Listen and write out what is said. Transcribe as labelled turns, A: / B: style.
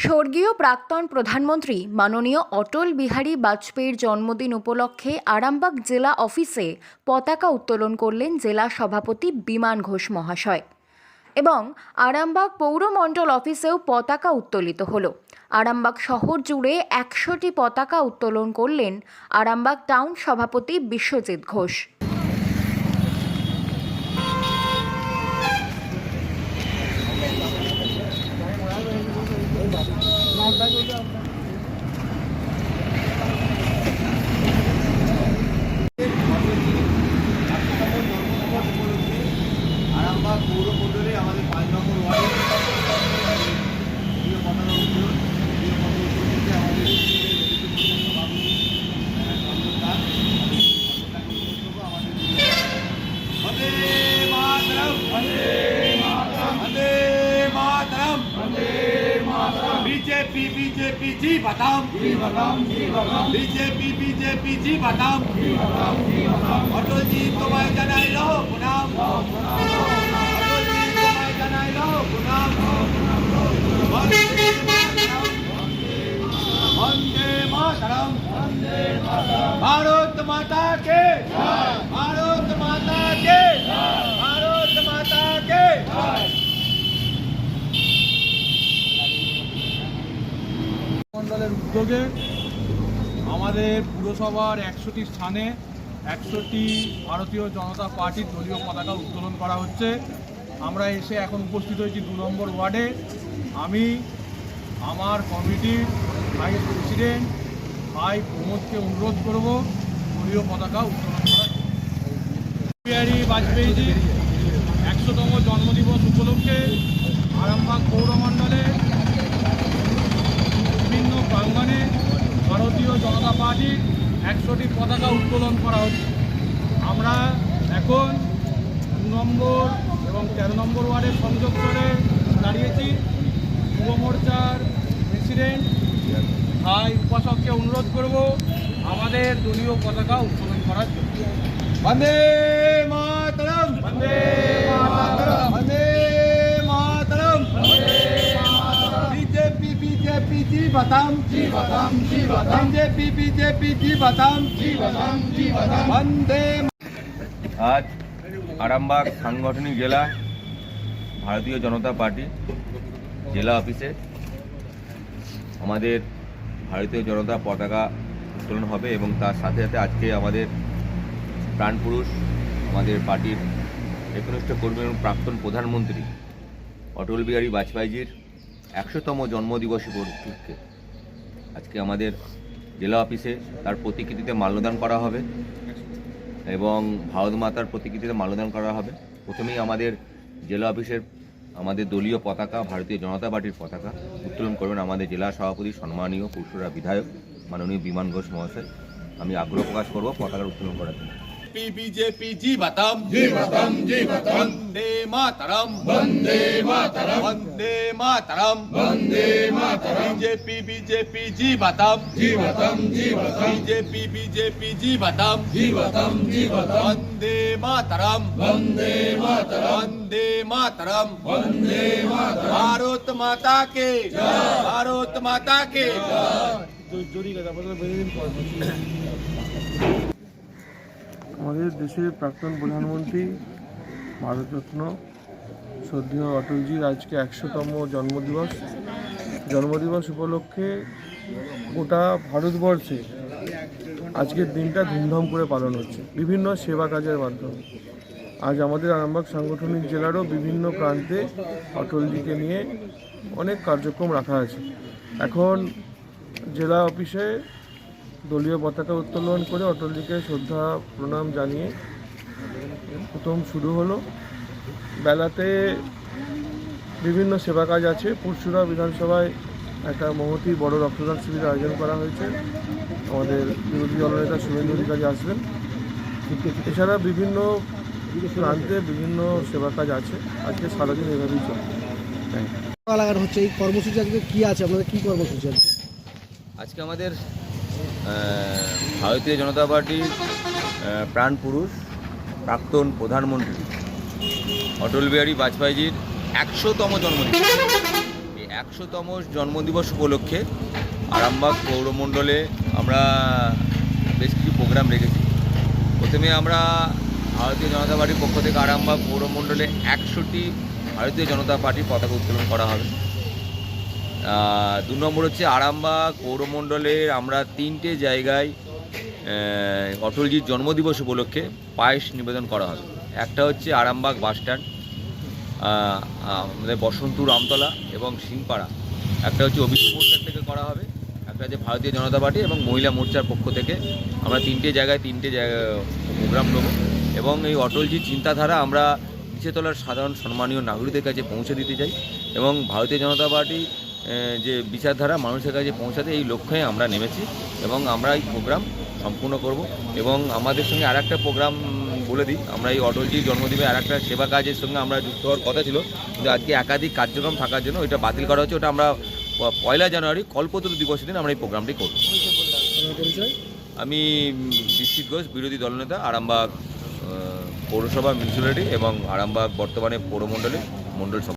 A: স্বর্গীয় প্রাক্তন প্রধানমন্ত্রী মাননীয় অটল বিহারী বাজপেয়ীর জন্মদিন উপলক্ষে আরামবাগ জেলা অফিসে পতাকা উত্তোলন করলেন জেলা সভাপতি বিমান ঘোষ মহাশয়। এবং আরামবাগ পৌরমণ্ডল অফিসেও পতাকা উত্তোলিত হলো। আরামবাগ শহর জুড়ে একশোটি পতাকা উত্তোলন করলেন আরামবাগ টাউন সভাপতি বিশ্বজিৎ ঘোষ
B: আরামবাগ পৌর মণ্ডলে আমাদের পাঁচ নম্বর ওয়ার্ডে জাতীয় পতাকা উত্তোলন জাতীয় পতাকা উত্তোলন করতে আমাদের সভাপতি চন্দন দাস পতাকা উত্তোলন করব আমাদের বন্দে মাতরম বন্দে মাতরম বন্দে মাতরম বন্দে মাতরম বিজেপি বিজেপি জি বাদাম জি বাদাম জি বাদাম বিজেপি বিজেপি জি বাদাম জি বাদাম জি বাদাম অটল জি তোমায় জানাই রহ প্রণাম। অটল জি তোমায় জানাই রহ প্রণাম বন্দে মাতরম বন্দে মাতরম বন্দে মাতরম ভারত মাতা কে ভারত মাতা কে ভারত মাতা কে
C: মণ্ডলের উদ্যোগে আমাদের পুরসভার একশোটি স্থানে একশোটি ভারতীয় জনতা পার্টির দলীয় পতাকা উত্তোলন করা হচ্ছে আমরা এসে এখন উপস্থিত হয়েছি দু নম্বর ওয়ার্ডে আমি, আমার কমিটির ভাইস প্রেসিডেন্ট ভাই প্রমোদকে অনুরোধ করব দলীয় পতাকা উত্তোলন করার। বিহারী একশোতম জন্মদিবস উপলক্ষে আরামবাগ পৌরমণ্ডলে বিভিন্ন প্রাঙ্গণে ভারতীয় জনতা পার্টির একশোটি পতাকা উত্তোলন করা হচ্ছে। আমরা এখন দু নম্বর এবং তেরো নম্বর ওয়ার্ডের সংযোগ করে দাঁড়িয়েছি। যুব মোর্চার প্রেসিডেন্ট ভাই উপাসককে অনুরোধ করব আমাদের দলীয় পতাকা উত্তোলন করার জন্য।
B: বন্দে মাতরম! বন্দে বিজেপি বিজেপি জি বাদাম জি বাদাম জি বাদাম বন্দে
D: আজ আরামবাগ সাংগঠনিক জেলা ভারতীয় জনতা পার্টি জেলা অফিসে আমাদের ভারতীয় জনতা পতাকা উত্তোলন হবে এবং তার সাথে সাথে আজকে আমাদের প্রাণপুরুষ আমাদের পার্টির একনিষ্ঠ কর্মী এবং প্রাক্তন প্রধানমন্ত্রী অটল বিহারী বাজপেয়ীজির একশোতম জন্মদিবস উপলক্ষে। আজকে আমাদের জেলা অফিসে তার প্রতিকৃতিতে মাল্যদান করা হবে এবং ভারত মাতার প্রতিকৃতিতে মাল্যদান করা হবে। প্রথমেই আমাদের জেলা অফিসের আমাদের দলীয় পতাকা, ভারতীয় জনতা পার্টির পতাকা উত্তোলন করবেন আমাদের জেলা সভাপতি সম্মানীয় পুরুষরা বিধায়ক মাননীয় বিমান ঘোষ মহাশয়। আমি আগ্রহ প্রকাশ করব পতাকার উত্তোলন করার জন্য।
B: বিজেপি বিজেপি জি বাদাম জি বাদাম জি বাদাম বন্দে মাতরম বন্দে মাতরম বন্দে মাতরম বন্দে মাতরম বিজেপি বিজেপি জি বাদাম জি বাদাম জি বাদাম বিজেপি বিজেপি জি বাদাম জি বাদাম জি বাদাম বন্দে মাতরম বন্দে মাতরম বন্দে মাতরম বন্দে মাতরম ভারত মাতা কে ভারত মাতা কে
E: আমাদের দেশের প্রাক্তন প্রধানমন্ত্রী ভারতরত্ন শ্রদ্ধেয় অটলজির আজকে একশোতম জন্মদিবস। জন্মদিবস উপলক্ষে গোটা ভারতবর্ষে আজকের দিনটা ধুমধাম করে পালন হচ্ছে, বিভিন্ন সেবা কাজের মাধ্যমে। আজ আমাদের আরামবাগ সাংগঠনিক জেলারও বিভিন্ন প্রান্তে অটলজিকে নিয়ে অনেক কার্যক্রম রাখা আছে। এখন জেলা অফিসে দলীয় পতাকা উত্তোলন করে অটলজিকে শ্রদ্ধা, প্রণাম জানিয়ে প্রথম শুরু হলো। বেলাতে বিভিন্ন সেবা কাজ আছে। পরশুরা বিধানসভায় একটা মহতি বড় রক্তদান শিবির আয়োজন করা হয়েছে। আমাদের বিরোধী দলনেতা শুভেন্দু অধিকারী আসবেন। এছাড়া বিভিন্ন প্রান্তে বিভিন্ন সেবা কাজ আছে। আজকে সারাদিন এভাবেই ইউ
F: লাগানো হচ্ছে এই কর্মসূচি আজকে কি আছে আপনাদের কি কর্মসূচি আছে
D: আজকে আমাদের ভারতীয় জনতা পার্টির আহ, প্রাণ পুরুষ প্রাক্তন প্রধানমন্ত্রী অটল বিহারী বাজপেয়ীজির একশোতম জন্মদিন এই একশোতম জন্মদিবস উপলক্ষে আরামবাগ পৌরমণ্ডলে আমরা বেশ কিছু প্রোগ্রাম রেখেছি। প্রথমে আমরা ভারতীয় জনতা পার্টির পক্ষ থেকে আরামবাগ পৌরমণ্ডলে একশোটি ভারতীয় জনতা পার্টির পতাকা উত্তোলন করা হবে। দু নম্বর হচ্ছে আরামবাগ পৌরমণ্ডলের আমরা তিনটে জায়গায় অটলজির জন্মদিবস উপলক্ষে পায়েস নিবেদন করা হবে। একটা হচ্ছে আরামবাগ বাস স্ট্যান্ড আমাদের বসন্তপুর আমতলা এবং সিংপাড়া একটা হচ্ছে ওবিসি মোর্চার থেকে করা হবে, একটা হচ্ছে ভারতীয় জনতা পার্টি এবং মহিলা মোর্চার পক্ষ থেকে। আমরা তিনটে জায়গায় তিনটে জায়গায় প্রোগ্রাম নেব এবং এই অটলজির চিন্তাধারা আমরা নিচেতলার সাধারণ সম্মানীয় নাগরিকদের কাছে পৌঁছে দিতে চাই এবং ভারতীয় জনতা পার্টি যে বিচারধারা মানুষের কাছে পৌঁছাতে এই লক্ষ্যে আমরা নেমেছি এবং আমরা এই প্রোগ্রাম সম্পূর্ণ করব এবং আমাদের সঙ্গে আর একটা প্রোগ্রাম বলে দিই। আমরা এই অটলজির জন্মদিনে আর একটা সেবা কাজের সঙ্গে আমরা যুক্ত হওয়ার কথা ছিল। কিন্তু আজকে একাধিক কার্যক্রম থাকার জন্য ওইটা বাতিল করা হচ্ছে। ওটা আমরা পয়লা জানুয়ারি কল্পতরু দিবসের দিন আমরা এই প্রোগ্রামটি করব। আমি বিশ্বিত ঘোষ, বিরোধী দলনেতা, আরামবাগ পৌরসভা মিউনিসিপ্যালিটি এবং আরামবাগ বর্তমানে পৌরমণ্ডলে মণ্ডল।